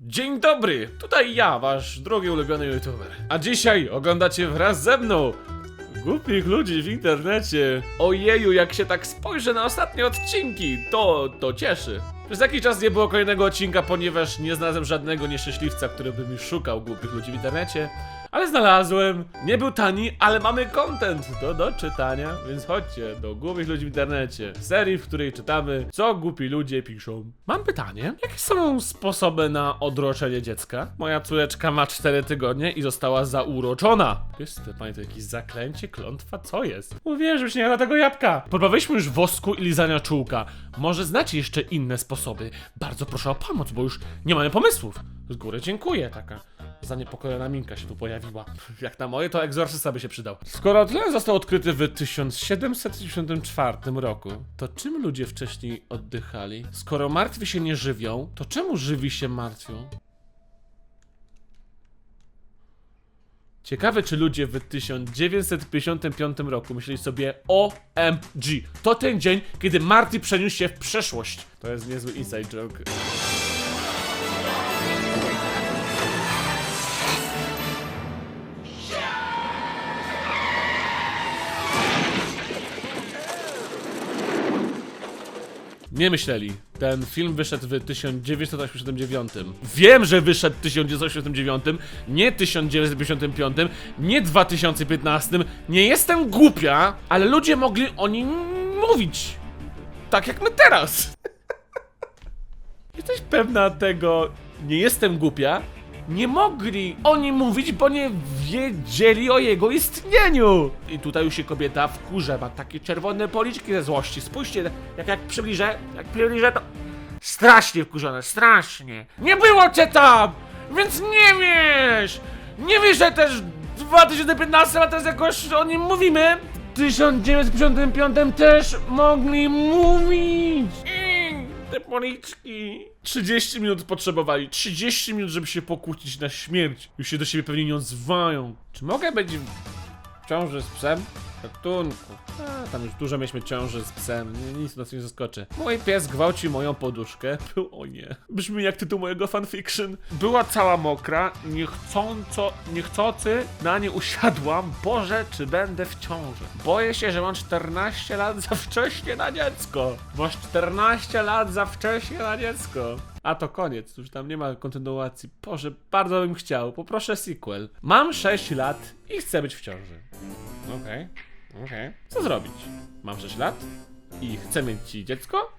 Dzień dobry, tutaj ja, wasz drogi ulubiony youtuber. A dzisiaj oglądacie wraz ze mną głupich ludzi w internecie. Ojeju, jak się tak spojrzę na ostatnie odcinki, to, to cieszy. Przez jakiś czas nie było kolejnego odcinka, ponieważ nie znalazłem żadnego nieszczęśliwca, który by mi szukał głupich ludzi w internecie. Ale znalazłem. Nie był tani, ale mamy content do, do czytania, więc chodźcie do głupich ludzi w internecie. Serii, w której czytamy, co głupi ludzie piszą. Mam pytanie, jakie są sposoby na odroczenie dziecka? Moja córeczka ma 4 tygodnie i została zauroczona. To, panie, to jakieś zaklęcie, klątwa? Co jest? Żebyś nie jadła tego jabłka. Pozbawiliśmy już wosku i lizania czółka. Może znacie jeszcze inne sposoby? Bardzo proszę o pomoc, bo już nie mamy pomysłów. Z góry dziękuję, taka zaniepokojona minka się tu pojawiła. Jak na moje, to egzorcysta by się przydał. Skoro tlen został odkryty w 1794 roku, to czym ludzie wcześniej oddychali? Skoro martwi się nie żywią, to czemu żywi się martwią? Ciekawe, czy ludzie w 1955 roku myśleli sobie OMG. To ten dzień, kiedy Marty przeniósł się w przeszłość. To jest niezły inside joke. Nie myśleli. Ten film wyszedł w 1989. Wiem, że wyszedł w 1989, nie 1955, nie 2015. Nie jestem głupia, ale ludzie mogli o nim mówić. Tak jak my teraz. Jesteś pewna tego, nie jestem głupia? Nie mogli o nim mówić, bo nie wiedzieli o jego istnieniu. I tutaj już się kobieta wkurza, ma takie czerwone policzki ze złości. Spójrzcie, jak, jak przybliżę, jak przybliżę to... Strasznie wkurzone, strasznie. Nie było cię tam, więc nie wiesz. Nie wiesz, że też w 2015, a teraz jakoś o nim mówimy. W 1955 też mogli mówić. Te policzki. 30 minut potrzebowali. 30 minut, żeby się pokłócić na śmierć. Już się do siebie pewnie nie odzywają. Czy mogę być w ciąży z psem? Ratunku. A, tam już dużo mieliśmy ciąży z psem. Nic nas nie zaskoczy. Mój pies gwałci moją poduszkę. Był, o nie. Brzmi jak tytuł mojego fanfiction. Była cała mokra. Niechcąco, niechcący na nie usiadłam. Boże, czy będę w ciąży? Boję się, że mam 14 lat za wcześnie na dziecko. Masz 14 lat za wcześnie na dziecko. A to koniec, już tam nie ma kontynuacji. Boże, bardzo bym chciał. Poproszę sequel. Mam 6 lat i chcę być w ciąży. Okej, okej. Co zrobić? Mam 6 lat i chcę mieć dziecko,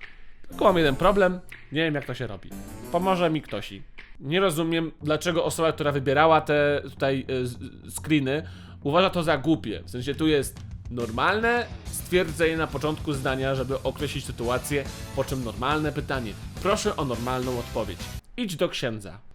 tylko mam jeden problem. Nie wiem, jak to się robi. Pomoże mi ktoś. Nie rozumiem, dlaczego osoba, która wybierała te tutaj y, screeny, uważa to za głupie. W sensie tu jest normalne stwierdzenie na początku zdania, żeby określić sytuację, po czym normalne pytanie. Proszę o normalną odpowiedź. Idź do księdza.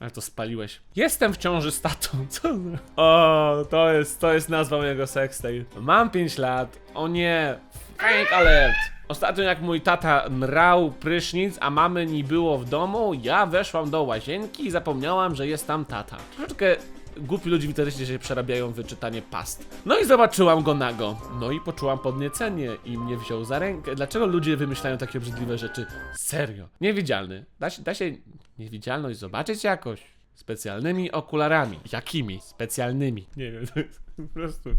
Ale to spaliłeś. Jestem w ciąży z tatą. Co? O, to jest, to jest nazwa mojego sextape. Mam 5 lat. O nie. Fake alert. Ostatnio jak mój tata mrał prysznic, a mamy nie było w domu, ja weszłam do łazienki i zapomniałam, że jest tam tata. Troszeczkę głupi ludzie w internecie się przerabiają wyczytanie past. No i zobaczyłam go nago. No i poczułam podniecenie i mnie wziął za rękę. Dlaczego ludzie wymyślają takie obrzydliwe rzeczy? Serio. Niewidzialny. Da się, da się niewidzialność zobaczyć jakoś? Specjalnymi okularami. Jakimi? Specjalnymi. Nie wiem, to jest po prostu...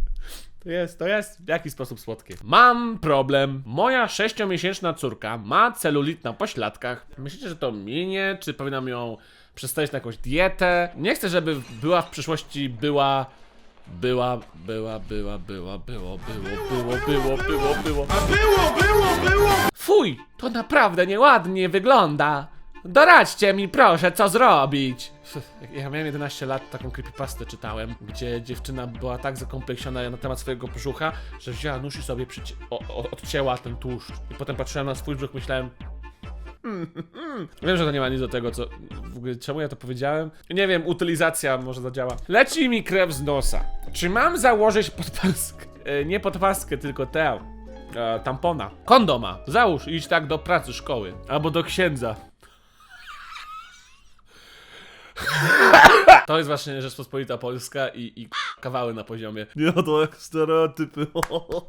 To jest, to jest w jakiś sposób słodkie. Mam problem. Moja sześciomiesięczna córka ma celulit na pośladkach. Myślicie, że to minie? Czy powinnam ją przestawić na jakąś dietę? Nie chcę, żeby była w przyszłości była... Była, była, była, była, było, było, było, było, było, było. Było, było, było! Fuj, to naprawdę nieładnie wygląda. Doradźcie mi proszę, co zrobić. Ja miałem 11 lat, taką creepypastę czytałem, gdzie dziewczyna była tak zakompleksiona na temat swojego brzucha, że wzięła nóż i sobie przyci- o, o, odcięła ten tłuszcz. I potem patrzyłem na swój brzuch, myślałem... Wiem, że to nie ma nic do tego, co... W ogóle, czemu ja to powiedziałem? Nie wiem, utylizacja może zadziała. Leci mi krew z nosa. Czy mam założyć podpaskę? E, nie podpaskę, tylko tę e, tampona. Kondoma. Załóż idź tak do pracy, szkoły. Albo do księdza. To jest właśnie Rzeczpospolita Polska i, i kawały na poziomie. Nie, to jak stereotypy.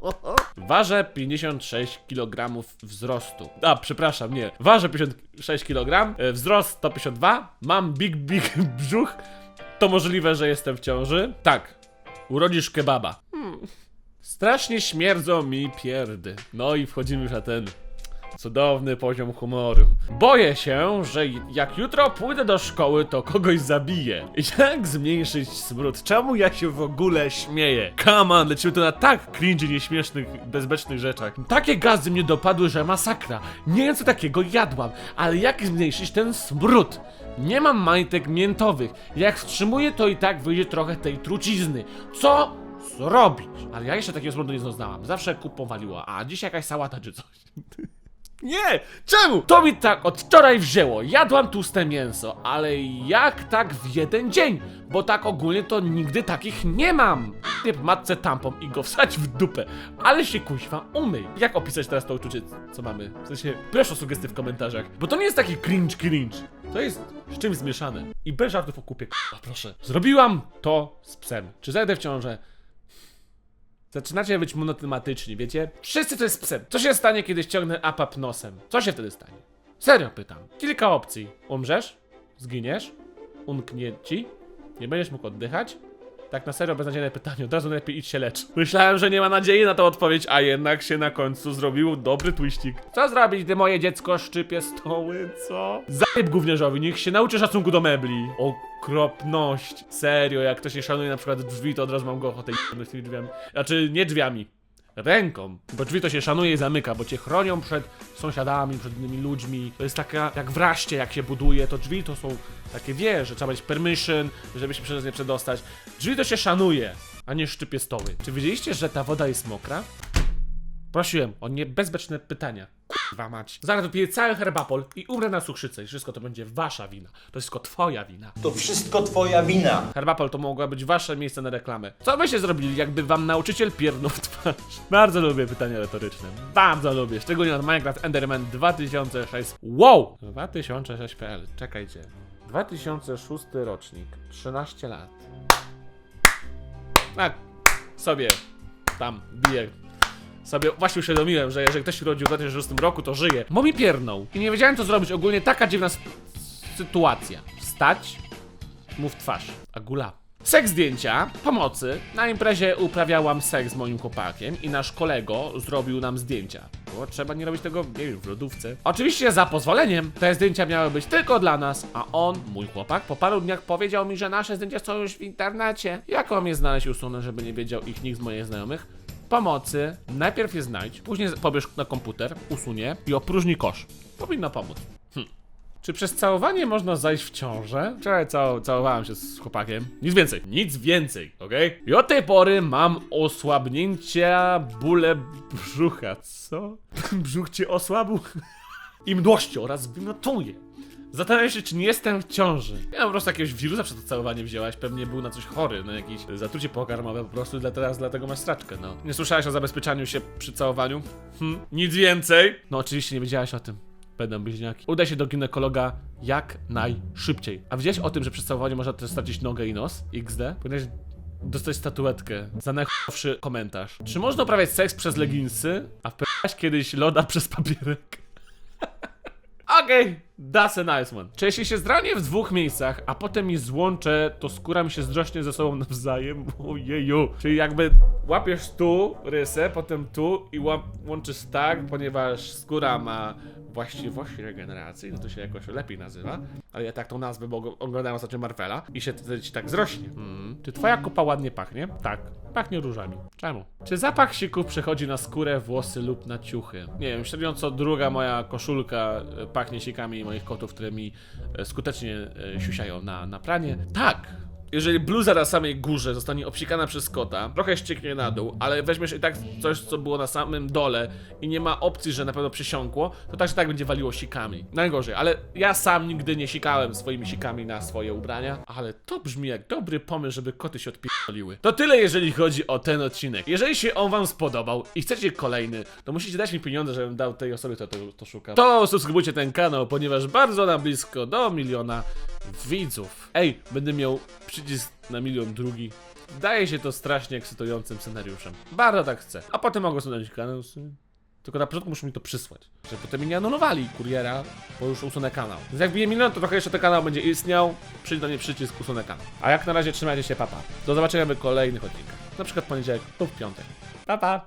Ważę 56 kg wzrostu. A, przepraszam, nie. Ważę 56 kg, e, wzrost 152, mam big, big brzuch. To możliwe, że jestem w ciąży? Tak. Urodzisz kebaba. Hmm. Strasznie śmierdzą mi pierdy. No i wchodzimy już na ten cudowny poziom humoru. Boję się, że jak jutro pójdę do szkoły, to kogoś zabiję. Jak zmniejszyć smród? Czemu ja się w ogóle śmieję? Come on, lecimy tu na tak cringe nieśmiesznych, bezbecznych rzeczach. Takie gazy mnie dopadły, że masakra. Nie wiem co takiego jadłam, ale jak zmniejszyć ten smród? Nie mam majtek miętowych. Jak wstrzymuję, to i tak wyjdzie trochę tej trucizny. Co zrobić? Ale ja jeszcze takiego smrodu nie znałam. Zawsze kupą waliło, a dzisiaj jakaś sałata czy coś. Nie! Czemu? To mi tak od wczoraj wzięło. Jadłam tłuste mięso, ale jak tak w jeden dzień? Bo tak ogólnie to nigdy takich nie mam. Nie matce tampon i go wsadź w dupę. Ale się kuźwa umyj. Jak opisać teraz to uczucie, co mamy? W sensie, proszę o sugestie w komentarzach. Bo to nie jest taki cringe cringe. To jest z czymś zmieszane. I bez żartów o kupie, k***a, proszę. Zrobiłam to z psem. Czy zajdę w ciążę? Zaczynacie być monotematyczni, wiecie? Wszyscy to jest psem. Co się stanie, kiedy ściągnę apap nosem? Co się wtedy stanie? Serio pytam. Kilka opcji. Umrzesz? Zginiesz? Unknie ci? Nie będziesz mógł oddychać? Tak na serio beznadziejne pytanie, od razu lepiej idź się lecz. Myślałem, że nie ma nadziei na tą odpowiedź, a jednak się na końcu zrobił dobry twiścik. Co zrobić, gdy moje dziecko szczypie stoły, co? Zajeb gówniarzowi, niech się nauczy szacunku do mebli. Okropność. Serio, jak ktoś nie szanuje na przykład drzwi, to od razu mam go ochotę jebnąć tymi drzwiami. Znaczy, nie drzwiami. Ręką, bo drzwi to się szanuje i zamyka, bo cię chronią przed sąsiadami, przed innymi ludźmi. To jest taka, jak w raście, jak się buduje, to drzwi to są takie, wiesz, że trzeba mieć permission, żeby się przez nie przedostać. Drzwi to się szanuje, a nie szczypie stoły. Czy wiedzieliście, że ta woda jest mokra? Prosiłem o nie bezbeczne pytania. Kurwa mać. Zaraz wypiję cały herbapol i umrę na cukrzycę i wszystko to będzie wasza wina. To tylko twoja wina. To wszystko twoja wina. Herbapol to mogła być wasze miejsce na reklamę. Co byście zrobili, jakby wam nauczyciel piernął w twarz? Bardzo lubię pytania retoryczne. Bardzo lubię. Szczególnie od Minecraft Enderman 2006. Wow! 2006.pl. Czekajcie. 2006 rocznik. 13 lat. Tak. Sobie. Tam. Biję. Sobie właśnie uświadomiłem, że jeżeli ktoś się urodził w 2006 roku, to żyje. Bo mi piernął. I nie wiedziałem co zrobić. Ogólnie taka dziwna sytuacja. Wstać, mu w twarz. A gula. Seks zdjęcia, pomocy. Na imprezie uprawiałam seks z moim chłopakiem i nasz kolego zrobił nam zdjęcia. Było trzeba nie robić tego, nie wiem, w lodówce. Oczywiście za pozwoleniem. Te zdjęcia miały być tylko dla nas, a on, mój chłopak, po paru dniach powiedział mi, że nasze zdjęcia są już w internecie. Jak mam je znaleźć i usunąć, żeby nie wiedział ich nikt z moich znajomych? Pomocy. Najpierw je znajdź, później pobierz na komputer, usunie i opróżnij kosz. Powinno pomóc. Czy przez całowanie można zajść w ciążę? Wczoraj cał całowałem się z chłopakiem. Nic więcej, nic więcej, okej? I od tej pory mam osłabnięcia, bóle brzucha. Co? Brzuch cię osłabł? I mdłości oraz wymiotuje. Zastanawiam się, czy nie jestem w ciąży. Ja po prostu jakiegoś wirusa przez to całowanie wzięłaś, pewnie był na coś chory, na jakieś zatrucie pokarmowe po prostu, dla teraz dlatego masz straczkę, no. Nie słyszałeś o zabezpieczaniu się przy całowaniu? Hm, nic więcej? No oczywiście nie wiedziałaś o tym. Będą bliźniaki. Udaj się do ginekologa jak najszybciej. A wiedziałeś o tym, że przy całowaniu można też stracić nogę i nos? XD? Powinieneś dostać statuetkę za najchowszy komentarz. Czy można uprawiać seks przez leginsy, a wpływałaś kiedyś loda przez papierek? Okej, that's a nice one. Jeśli się zranię w dwóch miejscach, a potem je złączę, to skóra mi się zdrośnie ze sobą nawzajem? Ojeju. Czyli jakby łapiesz tu rysę, potem tu i łączysz tak, ponieważ skóra ma właściwości regeneracji, no to się jakoś lepiej nazywa. Ale ja tak tą nazwę, bo og- oglądałem ostatnio Marvela i się wtedy ci tak zrośnie. Mm. Czy twoja kopa ładnie pachnie? Tak. Pachnie różami. Czemu? Czy zapach siku przechodzi na skórę, włosy lub na ciuchy? Nie wiem, średnio co druga moja koszulka e, pachnie sikami moich kotów, które mi e, skutecznie e, siusiają na, na pranie. Tak! Jeżeli bluza na samej górze zostanie obsikana przez kota, trochę ścieknie na dół, ale weźmiesz i tak coś, co było na samym dole i nie ma opcji, że na pewno przysiąkło, to tak czy tak będzie waliło sikami. Najgorzej, ale ja sam nigdy nie sikałem swoimi sikami na swoje ubrania, ale to brzmi jak dobry pomysł, żeby koty się odpierdoliły. To tyle, jeżeli chodzi o ten odcinek. Jeżeli się on wam spodobał i chcecie kolejny, to musicie dać mi pieniądze, żebym dał tej osobie, która to, to szuka. To subskrybujcie ten kanał, ponieważ bardzo na blisko do miliona widzów. Ej, będę miał przycisk na milion drugi. Daje się to strasznie ekscytującym scenariuszem. Bardzo tak chcę. A potem mogę usunąć kanał. Tylko na początku muszą mi to przysłać. Żeby potem mi nie anulowali kuriera, bo już usunę kanał. Więc jak bije milion, to trochę jeszcze ten kanał będzie istniał. Przyjdzie do mnie przycisk usunę kanał. A jak na razie trzymajcie się, papa. Do zobaczenia w kolejnych odcinkach. Na przykład poniedziałek lub piątek. Papa.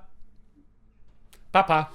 Papa.